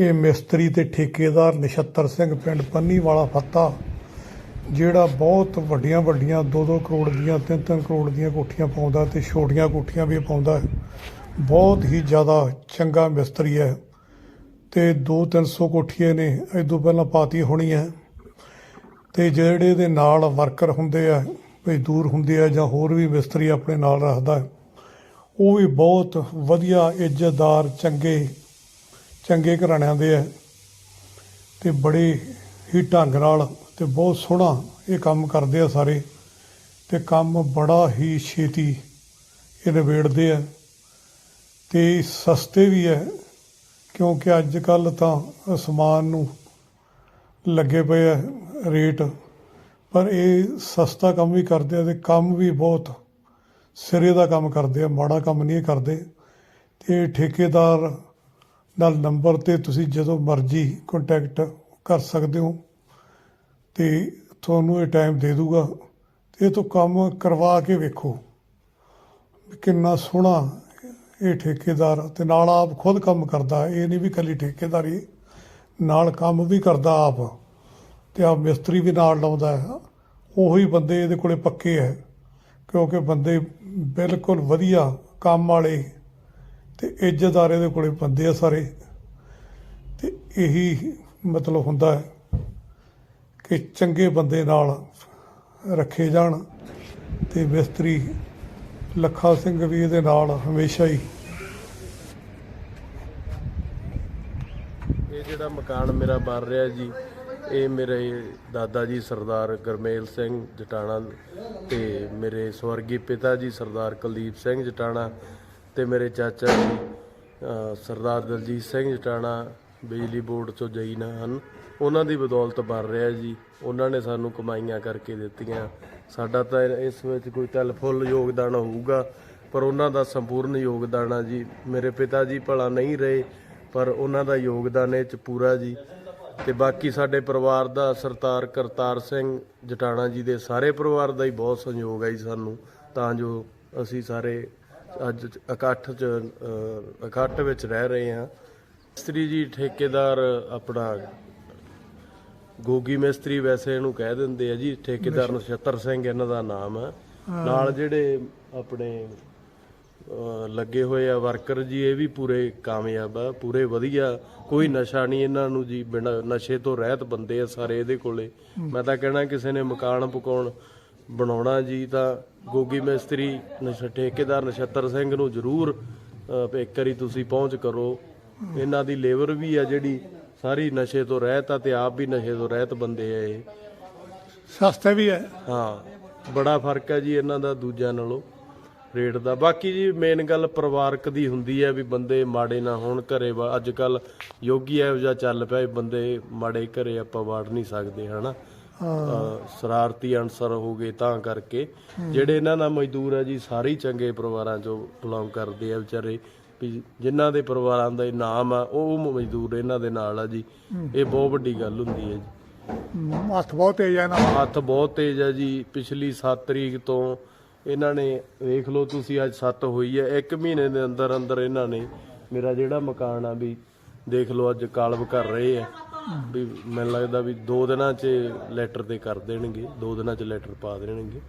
ਇਹ ਮਿਸਤਰੀ ਤੇ ਠੇਕੇਦਾਰ ਨਛੱਤਰ ਸਿੰਘ ਪਿੰਡ ਪੰਨੀ ਵਾਲਾ ਫੱਤਾ, ਜਿਹੜਾ ਬਹੁਤ ਵੱਡੀਆਂ ਵੱਡੀਆਂ 2-2 ਕਰੋੜ ਦੀਆਂ 3-3 ਕਰੋੜ ਦੀਆਂ ਕੋਠੀਆਂ ਪਾਉਂਦਾ ਤੇ ਛੋਟੀਆਂ ਕੋਠੀਆਂ ਵੀ ਪਾਉਂਦਾ ਬਹੁਤ ਹੀ ਜ਼ਿਆਦਾ ਚੰਗਾ ਮਿਸਤਰੀ ਹੈ ਤੇ 2-300 ਕੋਠੀਆਂ ਨੇ ਇਦੋਂ ਪਹਿਲਾਂ ਪਾਤੀ ਹੋਣੀ ਹੈ। ਤੇ ਜਿਹੜੇ ਦੇ ਨਾਲ ਵਰਕਰ ਹੁੰਦੇ ਆ ਮਜ਼ਦੂਰ ਹੁੰਦੇ ਆ ਜਾਂ ਹੋਰ ਵੀ ਮਿਸਤਰੀ ਆਪਣੇ ਨਾਲ ਰੱਖਦਾ ਉਹ ਵੀ ਬਹੁਤ ਵਧੀਆ ਇੱਜ਼ਤਦਾਰ, ਚੰਗੇ ਚੰਗੇ ਘਰਾਣਿਆਂ ਦੇ ਹੈ ਤੇ ਬੜੇ ਹੀ ਢੰਗ ਨਾਲ ਤੇ ਬਹੁਤ ਸੋਹਣਾ ਇਹ ਕੰਮ ਕਰਦੇ ਆ ਸਾਰੇ। ਤੇ ਕੰਮ ਬੜਾ ਹੀ ਛੇਤੀ ਇਹ ਨਿਬੇੜਦੇ ਆ। ਤੇ ਸਸਤੇ ਵੀ ਹੈ ਕਿਉਂਕਿ ਅੱਜ ਕੱਲ ਤਾਂ ਸਮਾਨ ਨੂੰ ਲੱਗੇ ਪਏ ਆ ਰੇਟ। ਪਰ ਇਹ ਸਸਤਾ ਕੰਮ ਵੀ ਕਰਦੇ ਆ ਤੇ ਕੰਮ ਵੀ ਬਹੁਤ ਸਿਰੇ ਦਾ ਕੰਮ ਕਰਦੇ ਆ, ਮਾੜਾ ਕੰਮ ਨਹੀਂ ਕਰਦੇ। ਤੇ ਠੇਕੇਦਾਰ ਨਾਲ ਨੰਬਰ ਤੇ ਤੁਸੀਂ ਜਦੋਂ ਮਰਜ਼ੀ ਕੰਟੈਕਟ ਕਰ ਸਕਦੇ ਹੋ ਤੇ ਤੁਹਾਨੂੰ ਇਹ ਟਾਈਮ ਦੇ ਦੂਗਾ। ਤੇ ਇਹ ਤੋਂ ਕੰਮ ਕਰਵਾ ਕੇ ਵੇਖੋ ਵੀ ਕਿੰਨਾ ਸੋਹਣਾ ਇਹ ਠੇਕੇਦਾਰ ਤੇ ਨਾਲ ਆਪ ਖੁਦ ਕੰਮ ਕਰਦਾ, ਇਹ ਨਹੀਂ ਵੀ ਕੱਲੀ ਠੇਕੇਦਾਰੀ, ਨਾਲ ਕੰਮ ਵੀ ਕਰਦਾ ਆਪ ਤੇ ਆਪ ਮਿਸਤਰੀ ਵੀ ਨਾਲ ਲਾਉਂਦਾ ਹੈ। ਉਹੀ ਬੰਦੇ ਇਹਦੇ ਕੋਲੇ ਪੱਕੇ ਹੈ ਕਿਉਂਕਿ ਬੰਦੇ ਬਿਲਕੁਲ ਵਧੀਆ ਕੰਮ ਵਾਲੇ ਤੇ ਇੱਜ਼ਤਦਾਰ ਇਹਦੇ ਕੋਲੇ ਬੰਦੇ ਆ ਸਾਰੇ। ਤੇ ਇਹੀ ਮਤਲਬ ਹੁੰਦਾ ਹੈ ਕਿ ਚੰਗੇ ਬੰਦੇ ਨਾਲ ਰੱਖੇ ਜਾਣ ਤੇ ਮਿਸਤਰੀ ਲੱਖਾ ਸਿੰਘ ਵੀ ਇਹਦੇ ਨਾਲ ਹਮੇਸ਼ਾ ਹੀ। ਇਹ ਜਿਹੜਾ ਮਕਾਨ ਮੇਰਾ ਬਣ ਰਿਹਾ ਜੀ, ਇਹ ਮੇਰੇ ਦਾਦਾ ਜੀ ਸਰਦਾਰ ਗਰਮੇਲ ਸਿੰਘ ਜਟਾਣਾ ਤੇ ਮੇਰੇ ਸਵਰਗੀ ਪਿਤਾ ਜੀ ਸਰਦਾਰ ਕੁਲਦੀਪ ਸਿੰਘ ਜਟਾਣਾ ਤੇ ਮੇਰੇ ਚਾਚਾ ਜੀ ਸਰਦਾਰ ਦਲਜੀਤ ਸਿੰਘ ਜਟਾਣਾ ਬਿਜਲੀ ਬੋਰਡ ਚੋਂ ਜਈ ਨਾ ਹਨ। ਉਹਨਾਂ ਦੀ ਬਦੌਲਤ ਬਣ ਰਿਹਾ ਜੀ। ਉਹਨਾਂ ਨੇ ਸਾਨੂੰ ਕਮਾਈਆਂ ਕਰਕੇ ਦਿੱਤੀਆਂ। ਸਾਡਾ ਤਾਂ ਇਸ ਵਿੱਚ ਕੋਈ ਤਲ ਫੁੱਲ ਯੋਗਦਾਨ ਹੋਊਗਾ, ਪਰ ਉਹਨਾਂ ਦਾ ਸੰਪੂਰਨ ਯੋਗਦਾਨ ਆ ਜੀ। ਮੇਰੇ ਪਿਤਾ ਜੀ ਭਲਾ ਨਹੀਂ ਰਹੇ, ਪਰ ਉਹਨਾਂ ਦਾ ਯੋਗਦਾਨ ਇਹ ਚ ਪੂਰਾ ਜੀ। ਤੇ ਬਾਕੀ ਸਾਡੇ ਪਰਿਵਾਰ ਦਾ ਸਰਦਾਰ ਕਰਤਾਰ ਸਿੰਘ ਜਟਾਣਾ ਜੀ ਦੇ ਸਾਰੇ ਪਰਿਵਾਰ ਦਾ ਹੀ ਬਹੁਤ ਸਹਿਯੋਗ ਹੈ ਜੀ ਸਾਨੂੰ। ਤਾਂ ਜੋ ਅਸੀਂ ਸਾਰੇ ਅੱਜ ਇਕੱਠ ਚ ਅ, ਇਕੱਠ ਵਿੱਚ ਰਹਿ ਰਹੇ ਹਾਂ। ਮਿਸਤਰੀ ਜੀ ਠੇਕੇਦਾਰ ਆਪਣਾ ਗੋਗੀ ਮਿਸਤਰੀ ਵੈਸੇ ਇਹਨੂੰ ਕਹਿ ਦਿੰਦੇ ਆ ਜੀ ਠੇਕੇਦਾਰ ਨਛੱਤਰ ਸਿੰਘ ਇਹਨਾਂ ਦਾ ਨਾਮ ਹੈ। ਨਾਲ ਜਿਹੜੇ ਆਪਣੇ ਲੱਗੇ ਹੋਏ ਆ ਵਰਕਰ ਜੀ ਇਹ ਵੀ ਪੂਰੇ ਕਾਮਯਾਬ ਆ ਪੂਰੇ ਵਧੀਆ। ਕੋਈ ਨਸ਼ਾ ਨਹੀਂ ਇਹਨਾਂ ਨੂੰ ਜੀ ਬਿਨਾਂ ਨਸ਼ੇ ਤੋਂ ਰਹਿਤ ਬੰਦੇ ਆ ਸਾਰੇ ਇਹਦੇ ਕੋਲੇ। ਮੈਂ ਤਾਂ ਕਹਿਣਾ ਕਿਸੇ ਨੇ ਮਕਾਨ ਪਕਾਉਣ ਬਣਾਉਣਾ ਜੀ ਤਾਂ ਗੋਗੀ ਮਿਸਤਰੀ ਨਸ਼ ਠੇਕੇਦਾਰ ਨਛੱਤਰ ਸਿੰਘ ਨੂੰ ਜ਼ਰੂਰ ਅਹ, ਇੱਕ ਵਾਰੀ ਤੁਸੀਂ ਪਹੁੰਚ ਕਰੋ। ਇਹਨਾਂ ਦੀ ਲੇਬਰ ਵੀ ਆ ਜਿਹੜੀ ਸਾਰੀ ਨਸ਼ੇ ਤੋਂ ਰਹਿਤ ਆ ਤੇ ਆਪ ਵੀ ਨਸ਼ੇ ਤੋਂ ਰਹਿਤ ਬੰਦੇ ਆ ਇਹ। ਸਸਤਾ ਵੀ ਹੈ। ਹਾਂ ਬੜਾ ਫ਼ਰਕ ਹੈ ਜੀ ਇਹਨਾਂ ਦਾ ਦੂਜਿਆਂ ਨਾਲੋਂ ਰੇਟ ਦਾ। ਬਾਕੀ ਜੀ ਮੇਨ ਗੱਲ ਪਰਿਵਾਰਕ ਦੀ ਹੁੰਦੀ ਹੈ ਵੀ ਬੰਦੇ ਮਾੜੇ ਨਾ ਹੋਣ ਘਰੇ ਵਾ- ਅੱਜ ਕੱਲ ਯੋਗੀ ਇਹੋ ਜਿਹਾ ਚੱਲ ਪਿਆ ਵੀ ਬੰਦੇ ਮਾੜੇ ਘਰੇ ਆਪਾਂ ਵਾੜ ਨਹੀਂ ਸਕਦੇ ਹਨਾ? ਸ਼ਰਾਰਤੀ ਅਨਸਰ ਹੋ ਗਏ ਤਾਂ ਕਰਕੇ। ਜਿਹੜੇ ਇਹਨਾਂ ਦਾ ਮਜ਼ਦੂਰ ਹੈ ਜੀ ਸਾਰੇ ਹੀ ਚੰਗੇ ਪਰਿਵਾਰਾਂ ਚੋਂ ਬਿਲੋਂਗ ਕਰਦੇ ਆ ਵਿਚਾਰੇ। ਵੀ ਜਿਨ੍ਹਾਂ ਦੇ ਪਰਿਵਾਰਾਂ ਦਾ ਨਾਮ ਆ ਉਹ ਮਜ਼ਦੂਰ ਇਹਨਾਂ ਦੇ ਨਾਲ ਆ ਜੀ। ਇਹ ਬਹੁਤ ਵੱਡੀ ਗੱਲ ਹੁੰਦੀ ਹੈ ਜੀ। ਹੱਥ ਬਹੁਤ ਤੇਜ਼ ਹੈ ਨਾ ਹੱਥ ਬਹੁਤ ਤੇਜ਼ ਹੈ ਜੀ। ਪਿਛਲੀ 7 ਤਰੀਕ ਤੋਂ ਇਹਨਾਂ ਨੇ ਵੇਖ ਲਓ ਤੁਸੀਂ ਅੱਜ 7 ਹੋਈ ਹੈ ਇੱਕ ਮਹੀਨੇ ਦੇ ਅੰਦਰ ਅੰਦਰ ਇਹਨਾਂ ਨੇ ਮੇਰਾ ਜਿਹੜਾ ਮਕਾਨ ਆ ਵੀ ਦੇਖ ਲਓ ਅੱਜ ਕਾਲਬ ਕਰ ਰਹੇ ਆ। ਵੀ ਮੈਨੂੰ ਲੱਗਦਾ ਵੀ 2 ਦਿਨਾਂ 'ਚ ਲੈਟਰ ਤੇ ਕਰ ਦੇਣਗੇ 2 ਦਿਨਾਂ 'ਚ ਲੈਟਰ ਪਾ ਦੇਣਗੇ।